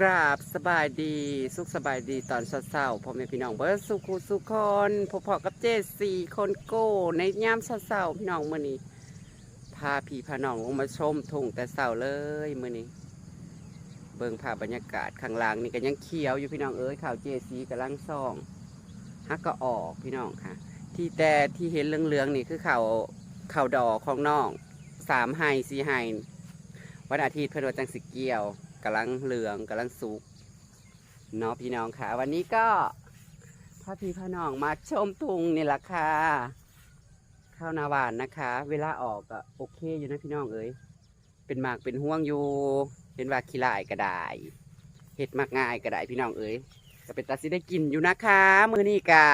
กราบสบายดี สุขสบายดีตอนเช้าๆพ่อแม่พี่น้องเบิร์สุขสุขคนพบพอกับเจสี่คนโก้ในยามเช้าๆพี่น้องมื้อนี้พาพี่พาน้องลงมาชมทุ่งแต่เช้าเลยมื้อนี้ เบิ่งภาพบรรยากาศข้างล่างนี่ก็ยังเขียวอยู่พี่น้องเอ้ยข่าวเจสีกำลังซ่องฮักก็ออกพี่น้องค่ะ ที่แต่ที่เห็นเหลืองๆนี่คือข่าวข่าวดอกของน้องสามไฮสี่ไฮวันอาทิตย์เพื่อนว่าจังสิเกียว กำลังเหลืองกำลังสุกเนาะพี่น้องค่ะ วันนี้ก็พาพี่พาน้องมาชมทุงนี่แหละค่ะข้าวนาหวานนะคะ เวลาออกก็โอเคอยู่นะพี่น้องเอ้ยเป็นหมากเป็นห่วงอยู่เห็นว่าขี้ลายก็ได้เห็ดมากง่ายก็ได้พี่น้องเอ้ยก็เป็นตาสิได้กินอยู่นะคะ มือนี้กา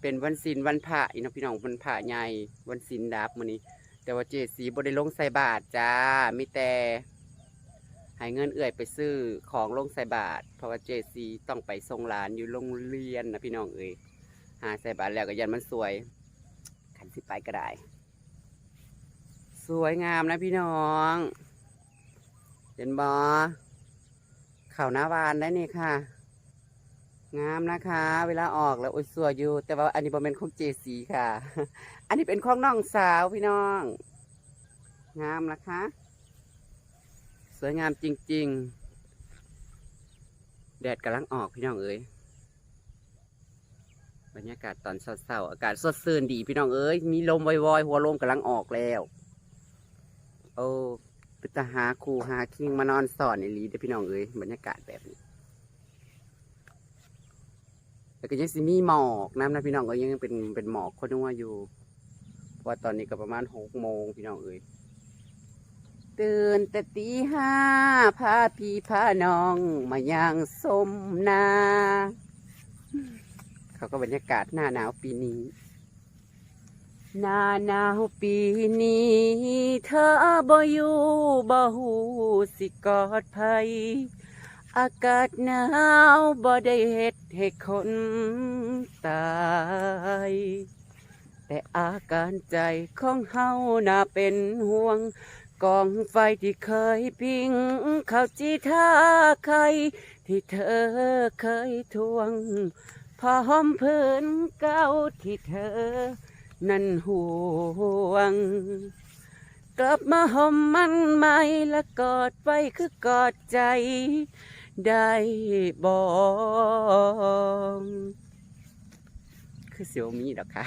เป็นวันศิลวันพระอีน้องพี่น้องวันพระใหญ่วันศิลดับมือนี้ แต่ว่าเจสีบได้ลงใส่บาทจ้ามีแต่ ให้เงินเอื่อยไปซื้อของลงใส่บาทเพราะว่าเจสีต้องไปส่งหลานอยู่โรงเรียนนะพี่น้องเอ้ยหาใส่บาทแล้วก็ยันมันสวย ขันสิไปก็ได้ สวยงามนะพี่น้องเห็นบอข่าวหน้าวานได้นี่ค่ะ งามนะคะ เวลาออกแล้วโอ้ยสวยอยู่ แต่ว่าอันนี้บอเป็นของเจสีค่ะ อันนี้เป็นของน้องสาวพี่น้อง งามนะคะ สวยงามจริง ๆ แดดกำลังออกพี่น้องเอ้ยบรรยากาศตอนเช้าๆอากาศสดชื่นดีพี่น้องเอ้ยมีลมวอยๆหัวลมกำลังออกแล้วโอ้ไปตาหาครูหาคิงมานอนสอนในลีเด้อพี่น้องเอ้ยบรรยากาศแบบนี้แล้วก็ยังสิมีหมอกน้ำนะพี่น้องก็ยังเป็นเป็นหมอกคนนัวอยู่ว่าตอนนี้ก็ประมาณหกโมงพี่น้องเอ้ย ตื่นแต่ตีห้าพาพี่พาน้องมาย่างสมนา เขาก็บรรยากาศหน้าหนาวปีนี้ หน้าหนาวปีนี้ เธอบ่อยู่บ่หูสิกอดภัย อากาศหนาวบ่ได้เฮ็ดให้คนตายแต่อาการใจของเฮาน่าเป็นห่วง กองไฟที่เคยพิง เขาจีท่าใคร ที่เธอเคยทวงพร้อมเพื้นเก่าที่เธอ นั้นห่วง กลับมาห่มมันใหม่และกอดไว้คือกอดใจ ได้บอกคือเสียวมีดอกค่ะ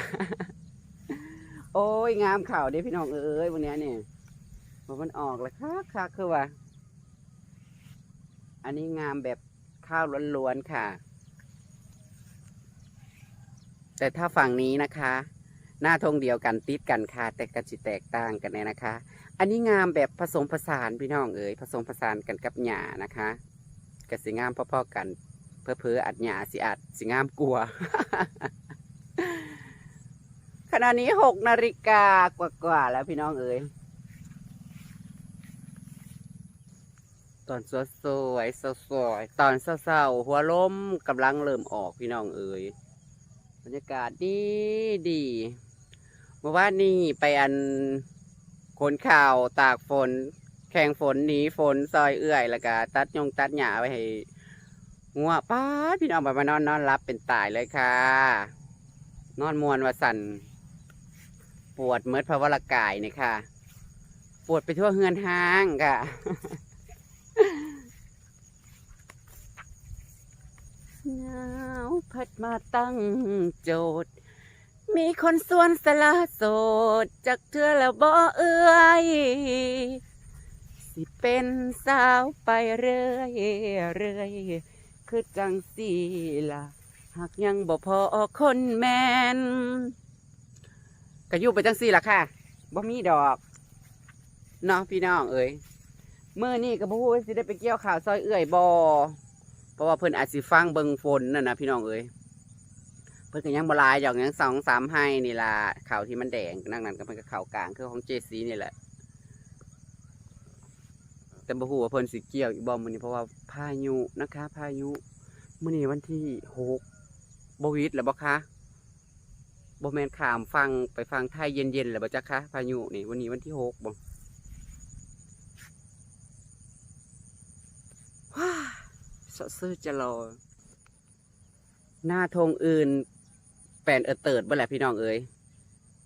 โอ้ย งามข่าวเด้พี่น้องเอ้ยวันนี้เนี่ย พอมันออกแล้วค่ะค่ะคือว่า อันนี้งามแบบข้าวล้วนๆค่ะ แต่ถ้าฝั่งนี้นะคะ หน้าทงเดียวกันติดกันค่ะ แต่กันจิแตกต่างกันเนี่ยนะคะ อันนี้งามแบบผสมผสานพี่น้องเอ๋ยผสมผสานกันกับหญ้านะคะกสิงามพอๆกัน เพื่อเพื่อๆอัดหญ้าสิอัดสิงามกลัวขณะนี้หกนาฬิกากว่าๆแล้วพี่น้องเอ๋ย ตอนสวยสวยๆสวยตอนเศร้าๆหัวลมกำลังเริ่มออกพี่น้องเอ๋ยบรรยากาศดีดีเมื่อวานนี้ไปอันขนข่าวตากฝน แข่งฝนหนีฝนซอยเอื่อยแล้วก็ตัดยงตัดหญ้าไว้ให้งัวป้าพี่น้องไปมานอนนอนรับเป็นตายเลยค่ะ นอนมวนว่าสันปวดเมื่อพระวรากายนี่ค่ะ ปวดไปทั่วเฮือนห้างค่ะ หนาวพัดมาตั้งโจทย์ มีคนส่วนสละโสดจากเธอแล้วบ่เอื้อยสิเป็นสาวไปเรื่อยเรื่อยคือจังสีล่ะหากยังบ่พอคนแมนก็อยู่ไปจังสี่ล่ะค่ะบ่มีดอกเนาะพี่น้องเอ้ย มื่อนี่ก็บ่ฮู้ว่าสิได้ไปเกี่ยวข่าวซอยเอื้อยบ่เพราะว่าเพิ่นอาจสิฟังเบิ่งฝนน่ะนะพี่น้องเอ้ยเพิ่นก็ยังบหลายดอกยังสองสามให้นี่ล่ะข่าวที่มันแดงนั่งนั้นก็เพิ่นก็ข่าวกลางคือของเจซีนี่แหละ แต่บ่ฮู้ว่าเพิ่นสิเกี่ยวอีกบ่มื้อนี้เพราะว่าพายุนะคะ พายุมื้อนี้วันที่หกบ่วิดแล้วบ่คะบ่แม่นขามฟังไปฟังไทยเย็นๆแล้วบ่จ๊ะคะพายุนี่วันนี้วันที่หกบ่ว้า สะซื่อจะรอ หน้าธงอื่น แปลนเออเติดบ่แหละพี่น้องเอ้ย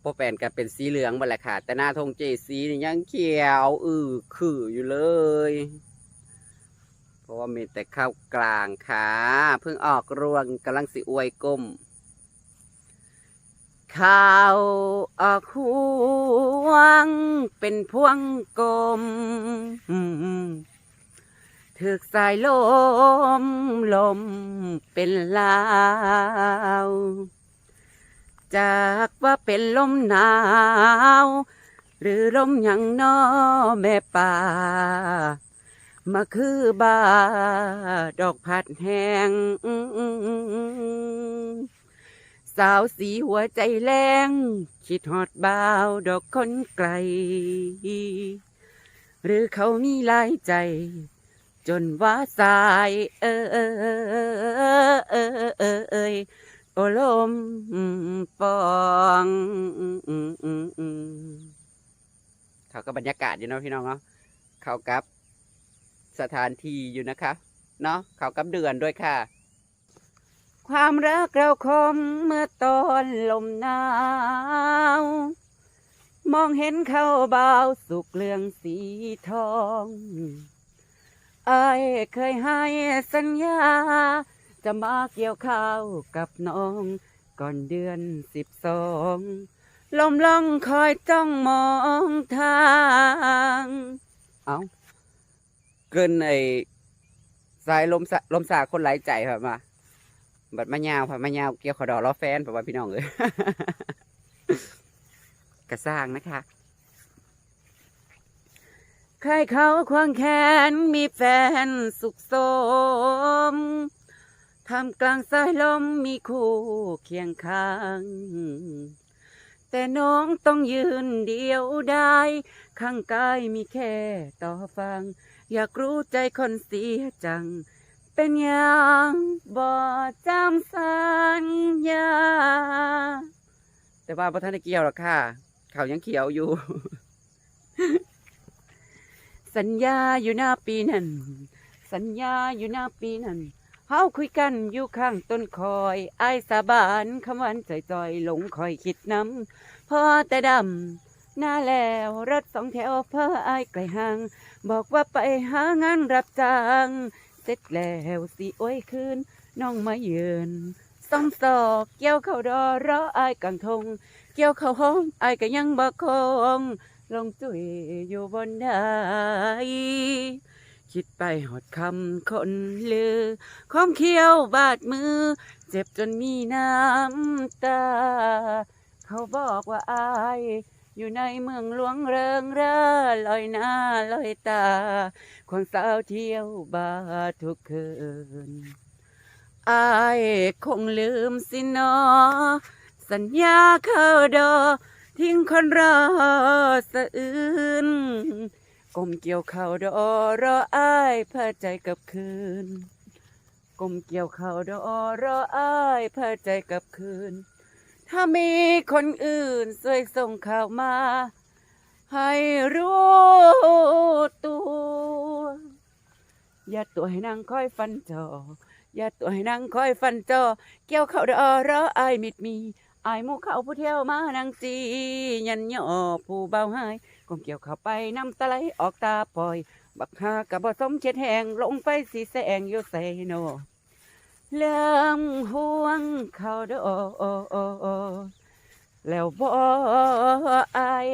พอแปลนกับเป็นสีเหลืองบ่แหละค่ะ แต่หน้าธงเจสีนี่ยังเขียว อือคืออยู่เลย เพราะว่ามีแต่ข้าวกลางค่ะ เพิ่งออกรวงกำลังสิอวยกลมข้าวออกหวงเป็นพวงกลม ถึกสายลมลมเป็นลาวจากว่าเป็นลมหนาว หรือลมยังนอแม่ป่ามาคือบาดอกผัดแห้งสาวสีหัวใจแรงคิดฮอดบ่าวดอกคนไกล หรือเขามีลายใจ จนว่าสายเออเออเออเออเออโอลมปองเขาก็บรรยากาศอยู่เนาะพี่น้องเนาะเขากับสถานที่อยู่นะคะเนาะเขากับเดือนด้วยค่ะ ความรักเราคมเมื่อตอนลมหนาวมองเห็นเขาเบาสุกเลืองสีทอง อายเคยให้สัญญา จะมาเกี่ยวข้าวกับน้อง ก่อนเดือนสิบสองลมล่องคอยจ้องมองทาง เอาเกินไอ้สายลมสะลมสาคนไหลใจครับมา บัดมะยาวค่ะมะยาวเกี่ยวขอดอกล้อแฟนแบบว่าพี่น้องเลยกระสร้างนะคะ ใครเขาควงแขนมีแฟนสุขสมทำกลางสายลมมีคู่เคียงข้าง แต่น้องต้องยืนเดียวได้ ข้างกายมีแค่ต่อฟัง อยากรู้ใจคนเสียจัง เป็นอย่างบ่จำสัญญา แต่ว่าพระท่านเกี่ยวหรอกค่ะ เขายังเขียวอยู่ สัญญาอยู่หน้าปีนั้น สัญญาอยู่หน้าปีนั้นเฮาคุยกันอยู่ข้างต้นคอยไอ้ายสาบานคำวันจ่อยๆหลงคอยคิดน้ำพอแต่ดำหน้าแล้วรถสองแถวเพื่อไอ้ายไกลห่าง บอกว่าไปหางานรับจ้าง เสร็จแล้วสิโอ้ยคืนน้องมาเยือนซ่อมซอกเกี่ยวเข้าดอรอไอ้ายกลางทง เกี่ยวเข้าห้องไอ้ายก็ยังบ่คง ลงจุยอยู่บนไดคิดไปหอดคำคนลือ ของเขียวบาดมือ เจ็บจนมีน้ำตา เขาบอกว่าอาย อยู่ในเมืองหลวงเริงร่าลอยหน้าลอยตาควงสาวเที่ยวบาทุกคืนอายคงลืมสินอ สัญญาเขาดอ ทิ้งคนรอสะอื้นก้มเกี่ยวเข่าดอรออ้ายเพื่อใจกับคืนก้มเกี่ยวเข่าดอรออ้ายเพื่อใจกับคืน ถ้ามีคนอื่นช่วยส่งข่าวมา ให้รู้ตัว อย่าตัวให้นางคอยฟันจออย่าตัวให้นางคอยฟันจอ เกี่ยวเข่าดอรออ้ายมิดมี อายหมูเขาผู้เที่ยวมานางจียันย่อผู้เบาหายก้มเกี่ยวเข้าไปน้ำตาไหลออกตาปล่อย บักฮากับบ่สมเช็ดแหงลงไปสีแสงอยู่ใส่โนเริ่มห่วงเขาเดอแล้วบ่อาย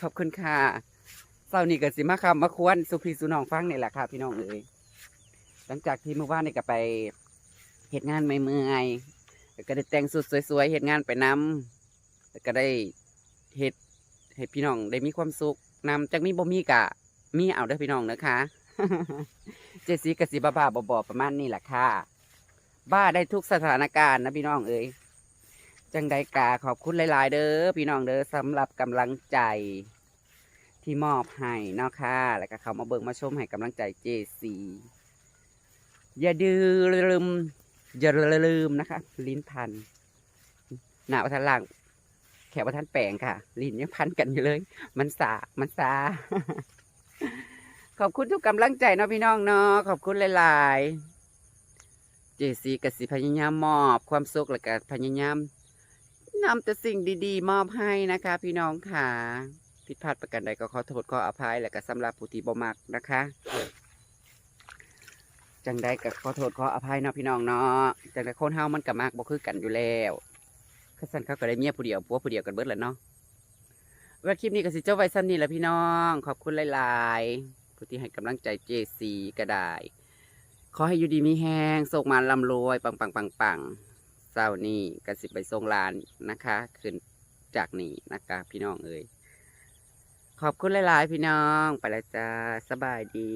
ขอบคุณค่ะเศร้านี้ก็สิมาคำมาควรสุพีสุนองฟังนี่แหละค่ะ พี่น้องเอ้ย ลังจากที่เมื่อวานนี่ก็ไปเหตุงานไม่เมื่อยๆก็ได้แต่งสุดสวยๆเหตุงานไปนำแล้วก็ได้เหตุให้พี่น้องได้มีความสุขนำจากมีบ่มีกะ มีเอาได้พี่น้องนะคะ เจสีกสิบาบาๆบอๆประมาณนี้แหละค่ะ บ้าได้ทุกสถานการณ์นะพี่น้องเอ้ยจังใดกาขอบคุณหลาย ๆ เด้อพี่น้องเด้อสำหรับกำลังใจที่มอบให้เนาะค่ะ แล้วก็เขามาเบิ่งมาชมให้กำลังใจเจซี อย่าดืลืมอย่าลืมนะคะ ลิ้นพัน หนาวัทนล่างแขกว่าท่านแปลงค่ะ ลิ้นยังพันกันอยู่เลย มันสามันสาขอบคุณทุกกำลังใจเนาะพี่น้องเนาะขอบคุณหลายๆ เจซีกับสิพยายามมอบ ความสุขและก็พยายามนำแต่สิ่งดีๆ มอบให้นะคะ พี่น้องค่ะผิดพลาดประการใดก็ขอโทษขออภัยและก็สำหรับผู้ที่บ่มักนะคะ จังได้ก็ขอโทษขออภัยเนาะพี่น้องเนาะจังได้คนเฮามันก็มากบ่คือกันอยู่แล้วข้าสันเขาก็ได้เมียผู้เดียวผัวผู้เดียวกันเบิดแหละเนาะว่าคลิปนี้ก็สิเจ้าไว้ซ้ำนี่แหละพี่น้อง ขอบคุณหลายๆผู้ที่ให้กำลังใจเจซีก็ได้ ขอให้อยู่ดีมีแห้งโศกมาลำรวย ปังปังปังปังเศร้านี่กสิไปทรงลานนะคะขึ้นจากนี่นะคะพี่น้องเอ้ยขอบคุณหลายๆพี่น้อง ไปแล้วจ้าสบายดี